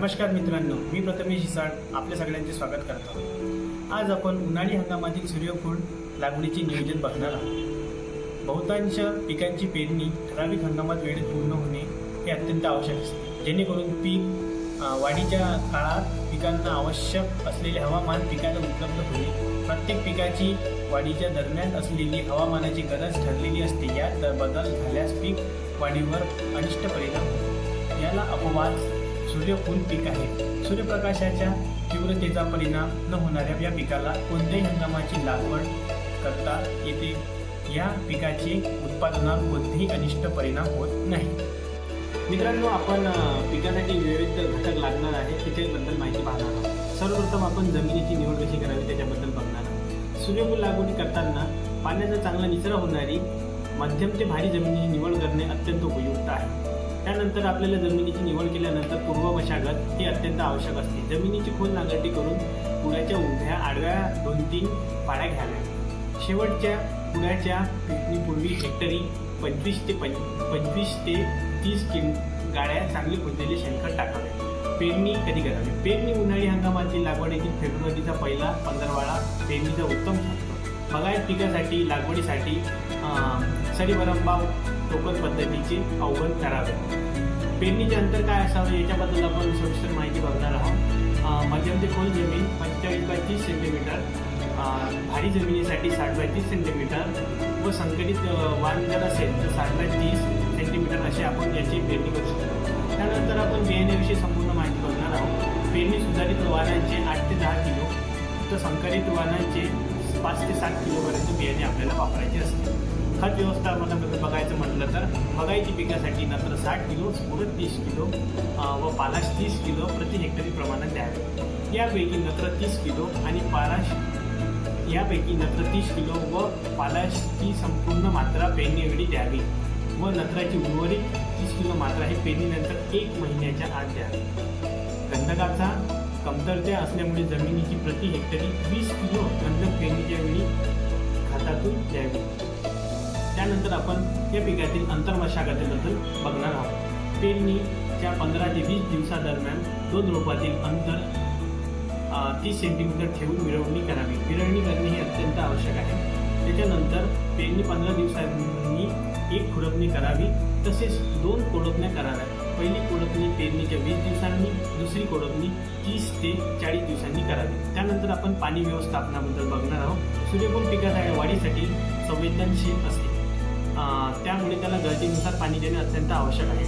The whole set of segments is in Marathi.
नमस्कार मित्रांनो मी प्रथमेश हिसाळ आपल्या सगळ्यांचे स्वागत करतो आज आपण उन्हाळी हंगामातील सूर्यफूल लागवडीचे नियोजन बघणार आहोत. बहुतांश पिकांची पेरणी ठराविक हंगामात वेळेत पूर्ण होणे हे अत्यंत आवश्यक असते. जेणेकरून पीक वाढीच्या काळात पिकांना आवश्यक असलेले हवामान पिकाला उपलब्ध होणे प्रत्येक पिकाची वाढीच्या दरम्यान असलेली हवामानाची गरज ठरलेली असते यात बदल झाल्यास पीक वाढीवर अनिष्ट परिणाम होतो. याला अपवाद सूर्यफूल पीक आहे. सूर्यप्रकाशाच्या तीव्रतेचा परिणाम न होणाऱ्या या पिकाला कोणत्याही हंगामाची लागवड करता येते. या पिकाचे उत्पादनावर कोणतेही अनिष्ट परिणाम होत नाही. मित्रांनो आपण पिकासाठी विविध घटक लागणार आहे त्याच्याबद्दल माहिती पाहणार आहोत. सर्वप्रथम आपण जमिनीची निवड कशी करावी त्याच्याबद्दल बघणार आहोत. सूर्यफूल लागवडी करताना पाण्याचा चांगला निचरा होणारी मध्यम ते भारी जमिनीची निवड करणे अत्यंत उपयुक्त आहे. त्यानंतर आपल्याला जमिनीची निवड केल्यानंतर पूर्व मशागत ही अत्यंत आवश्यक असते. जमिनीची खोल नांगरटी करून पुण्याच्या उभ्या आडव्या दोन तीन पाड्या घ्याव्या. शेवटच्या पुण्याच्या पेरणीपूर्वी हेक्टरी पंचवीस ते पं पंचवीस ते तीस किम गाड्या चांगले खोदलेले शेणखत टाकावे. पेरणी कधी करावी? पेरणी उन्हाळी हंगामातील लागवडीतील फेब्रुवारीचा पहिला पंधरवाडा पेरणीचा उत्तम ठरतो बागायत पिकासाठी लागवडीसाठी अं, टोकन पद्धतीची अवगत करावे. पेरणीचे अंतर काय असावं याच्याबद्दल आपण सविस्तर माहिती बघणार आहोत. मध्यम ते खोल जमीन पंचेचाळीस बाय तीस सेंटीमीटर भारी जमिनीसाठी साठ बाय तीस सेंटीमीटर व संकलित वाण जर असेल तर साठ बाय तीस सेंटीमीटर असे आपण याची पेरणी करू शकतो. त्यानंतर आपण बियाण्याविषयी संपूर्ण माहिती बघणार आहोत. पेरणी सुधारित वाणांचे आठ ते दहा किलो तर संकरित वाणांचे पाच ते सात किलोपर्यंत बियाणे आपल्याला वापरायचे असते खत व्यवस्थापनामध्ये बघायचं म्हटलं तर बघायची पिकासाठी नंतर साठ किलो स्फुरत तीस किलो व पालाश तीस किलो प्रति हेक्टरी प्रमाणात द्यावे. यापैकी नत्र तीस किलो आणि पालाश यापैकी नत्र तीस किलो व पालाशची संपूर्ण मात्रा पेरणीवेळी द्यावी. व नत्राची उर्वरित तीस किलो मात्रा हे पेरणीनंतर एक महिन्याच्या आत द्यावी. गंधकाचा कमतरता असल्यामुळे जमिनीची प्रति हेक्टरी वीस किलो गंधक पेरणीच्या वेळी खतातून द्यावी. त्यानंतर आपण या पिकातील अंतर्मशागतीबद्दल बघणार आहोत. पेरणीच्या पंधरा ते वीस दिवसादरम्यान दोन रोपातील अंतर तीस सेंटीमीटर ठेवून मिरवणी करावी. मिरवणी करणे हे अत्यंत आवश्यक आहे. त्याच्यानंतर पेरणी पंधरा दिवसांनी एक खुरपणी करावी तसेच दोन कोडपण्या कराव्यात. पहिली कोडपणी पेरणीच्या वीस दिवसांनी दुसरी कोडपणी तीस ते चाळीस दिवसांनी करावी. त्यानंतर आपण पाणी व्यवस्थापनाबद्दल बघणार आहोत. सूर्यफूल पिकाच्या वाढीसाठी संवेदनशील असते. त्यामुळे त्याला गरजेनुसार पाणी देणे अत्यंत आवश्यक आहे.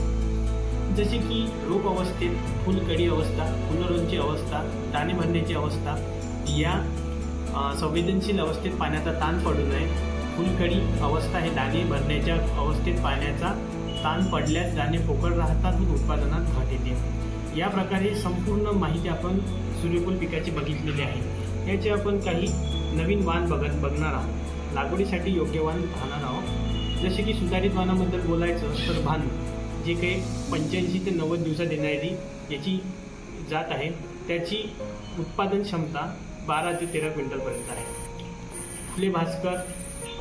जसे की रोप अवस्थेत फुलकडी अवस्था फुलरोंची अवस्था दाणे भरण्याची अवस्था या संवेदनशील अवस्थेत पाण्याचा ताण पडू नये. फुलकडी अवस्था हे दाणे भरण्याच्या अवस्थेत पाण्याचा ताण पडल्यास दाणे पोकळ राहतात व उत्पादनात घट येते. या प्रकारे संपूर्ण माहिती आपण सूर्यफूल पिकाची बघितलेली आहे. याचे आपण काही नवीन वाण बघत बघणार आहोत. लागवडीसाठी योग्य वाण पाहणार आहोत. जसे की सुधारित वाहनाबद्दल बोलायचं तर भान जे काही पंच्याऐंशी ते नव्वद दिवसात येणारी याची जात आहे त्याची उत्पादन क्षमता बारा ते तेरा क्विंटलपर्यंत आहे. फुले भास्कर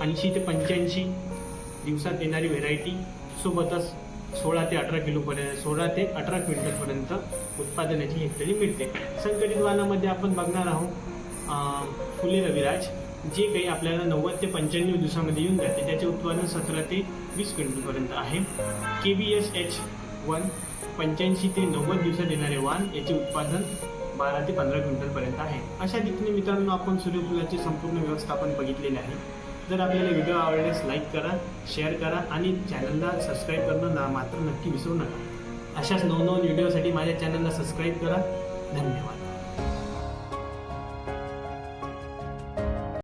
ऐंशी ते पंच्याऐंशी दिवसात येणारी व्हेरायटी सोबतच सोळा ते अठरा किलोपर्यंत सोळा ते अठरा क्विंटलपर्यंत उत्पादनाची हेक्टरी मिळते. संकटित वाहनामध्ये आपण बघणार आहोत फुले रविराज जे काही आपल्याला नव्वद ते पंच्याण्णव दिवसामध्ये येऊन जाते त्याचे उत्पादन सतरा ते वीस क्विंटलपर्यंत आहे. K B S H one पंच्याऐंशी ते नव्वद दिवसात येणारे वाण याचे उत्पादन बारा ते पंधरा क्विंटलपर्यंत आहे. अशा रीतीने मित्रांनो आपण सूर्यफुलाचे संपूर्ण व्यवस्थापन बघितलेले आहे. जर आपल्याला व्हिडिओ आवडल्यास लाईक करा शेअर करा आणि चॅनलला सबस्क्राईब करणं ना मात्र नक्की विसरू नका. अशाच नवनवीन व्हिडिओसाठी माझ्या चॅनलला सबस्क्राईब करा. धन्यवाद.